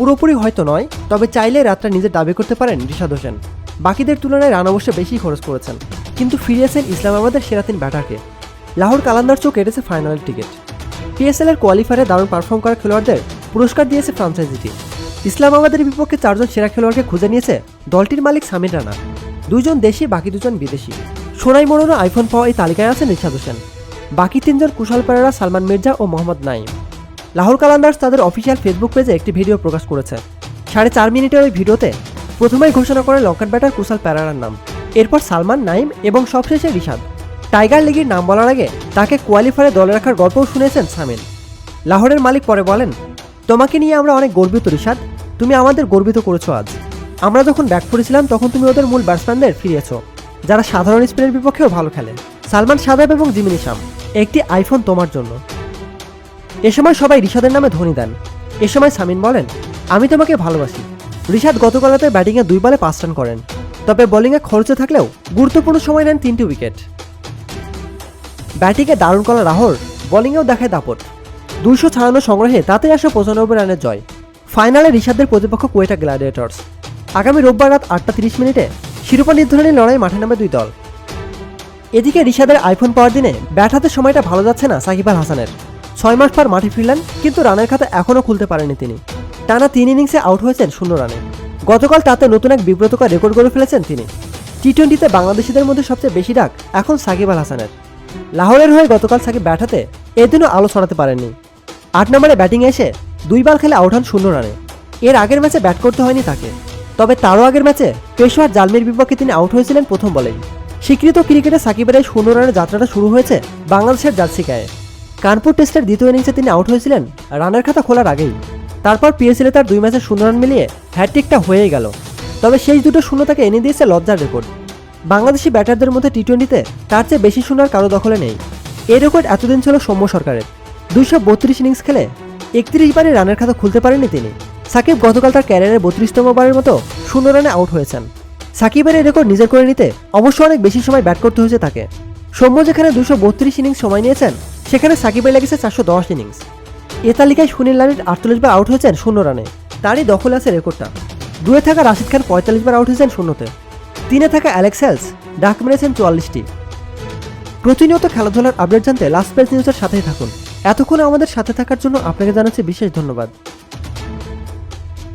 পুরোপুরি হয়তো নয়, তবে চাইলে রাতটা নিজের দাবি করতে পারেন রিশাদ হোসেন। বাকিদের তুলনায় রান অবশ্য বেশি খরচ করেছেন। কিন্তু ফিরিয়েছেন ইসলামাবাদের সেরা তিন ব্যাটারকে। লাহোর কালান্দার চোখ কেটেছে ফাইনালের টিকিট। পিএসএল এর কোয়ালিফায়ারে দারুণ পারফর্ম করা খেলোয়াড়দের পুরস্কার দিয়েছে ফ্রাঞ্চাইজিটি। ইসলামাবাদের বিপক্ষে চারজন সেরা খেলোয়াড়কে খুঁজে নিয়েছে দলটির মালিক সামির রানা। দুইজন দেশি, বাকি দুজন বিদেশি। সোনাই মোড়নো আইফোন পাওয়া এই তালিকায় আছেন রিশাদ হোসেন। বাকি তিনজন কুশল পেরেরা সালমান মির্জা ও মোহাম্মদ নাইম লাহোর কালান্দার্স তাদের অফিসিয়াল ফেসবুক পেজে একটি ভিডিও প্রকাশ করেছে। সাড়ে চার মিনিটের ওই ভিডিওতে প্রথমেই ঘোষণা করে লঙ্কান ব্যাটার কুশাল প্যারারার নাম। এরপর সালমান, নাইম এবং সবশেষে রিশাদ। টাইগার লিগের নাম বলার আগে তাকে কোয়ালিফায়ারে দলে রাখার গল্পও শুনেছেন সামিন। লাহোরের মালিক পরে বলেন, তোমাকে নিয়ে আমরা অনেক গর্বিত, রিশাদ। তুমি আমাদের গর্বিত করেছ আজ। আমরা যখন ব্যাক করেছিলাম, তখন তুমি ওদের মূল ব্যাটসম্যানদের ফিরিয়েছো, যারা সাধারণ স্পিনের বিপক্ষেও ভালো খেলে। সালমান সাদাব এবং জিমিনি শাম, একটি আইফোন তোমার জন্য। এ সময় সবাই রিশাদের নামে ধ্বনি দেন। এ সময় সামিন বলেন, আমি তোমাকে ভালোবাসি। রিশাদ গতকাল রাতে ব্যাটিংয়ে দুই বলে পাঁচ রান করেন। তবে বোলিংয়ে খরচে থাকলেও গুরুত্বপূর্ণ সময় নেন তিনটি উইকেট। ব্যাটিংয়ে দারুণ করা রাহর বোলিংয়েও দেখায় দাপট। দুইশো ছাড়ানো সংগ্রহে তাতে আসে পঁচানব্বই রানের জয়। ফাইনালে রিশাদের প্রতিপক্ষ কোয়েটা গ্ল্যাডিয়েটর্স আগামী রোববার রাত আটটা তিরিশ মিনিটে শিরোপা নির্ধারণী লড়াই মাঠে নামে দুই দল। এদিকে রিশাদের আইফোন পাওয়ার দিনে ব্যাট হাতে সময়টা ভালো যাচ্ছে না সাকিব আল হাসানের। ছয় মাস পর মাঠে ফিরলেন, কিন্তু রানের খাতা এখনও খুলতে পারেনি তিনি। টানা তিন ইনিংসে আউট হয়েছেন শূন্য রানে। গতকাল তাতে নতুন এক বিব্রতকর রেকর্ড করে ফেলেছেন তিনি। টি টোয়েন্টিতে বাংলাদেশিদের মধ্যে সবচেয়ে বেশি ডাক এখন সাকিব আল হাসানের। লাহোরের হয়ে গতকাল সাকিব ব্যাট হাতে এদিনও আলো ছড়াতে পারেননি। আট নম্বরে ব্যাটিং এসে দুই বল খেলে আউট হন শূন্য রানে। এর আগের ম্যাচে ব্যাট করতে হয়নি তাকে। তবে তারও আগের ম্যাচে পেশোয়ার জালমির বিপক্ষে তিনি আউট হয়েছিলেন প্রথম বলেই। স্বীকৃত ক্রিকেটে সাকিবের এই শূন্য রানের যাত্রাটা শুরু হয়েছে বাংলাদেশের জার্সি গায়ে। কানপুর টেস্টের দ্বিতীয় ইনিংসে তিনি আউট হয়েছিলেন, রানের খাতা খোলার আগেই। তারপর পিএসএলে তার দুই ম্যাচে শূন্য রান মিলিয়ে হ্যাট্রিকটা হয়েই গেল। তবে শেষ দুটো শূন্য তাকে এনে দিয়েছে লজ্জার রেকর্ড বাংলাদেশি ব্যাটারদের মধ্যে টি টোয়েন্টিতে তার চেয়ে বেশি শূন্যার কারও দখলে নেই। এই রেকর্ড এতদিন ছিল সৌম্য সরকারের। দুইশো বত্রিশ ইনিংস খেলে একত্রিশ বারে রানের খাতা খুলতে পারেননি তিনি। সাকিব গতকাল তার ক্যারিয়ারের বত্রিশতম বারের মতো শূন্য রানে আউট হয়েছেন। সাকিবের এই রেকর্ড নিজের করে নিতে অবশ্য অনেক বেশি সময় ব্যাট করতে হয়েছে তাকে। সৌম্য যেখানে দুশো বত্রিশ ইনিংস সময় নিয়েছেন সেখানে সাকিবের লেগেছে চারশো দশ ইনিংস এ তালিকায় সুনীল লালিত আটচল্লিশ বার আউট হয়েছেন শূন্য রানে। তারই দখল আছে রেকর্ডটা। দুয়ে থাকা রাশিদ খান পঁয়তাল্লিশ বার আউট হয়েছেন শূন্যতে। তিনে থাকা অ্যালেক্স হেলস ডাক মেরেছেন চুয়াল্লিশটি। প্রতিনিয়ত খেলাধুলার আপডেট জানতে লাস্ট পেজ নিউজের সাথেই থাকুন। এতক্ষণ আমাদের সাথে থাকার জন্য আপনাকে জানাচ্ছি বিশেষ ধন্যবাদ।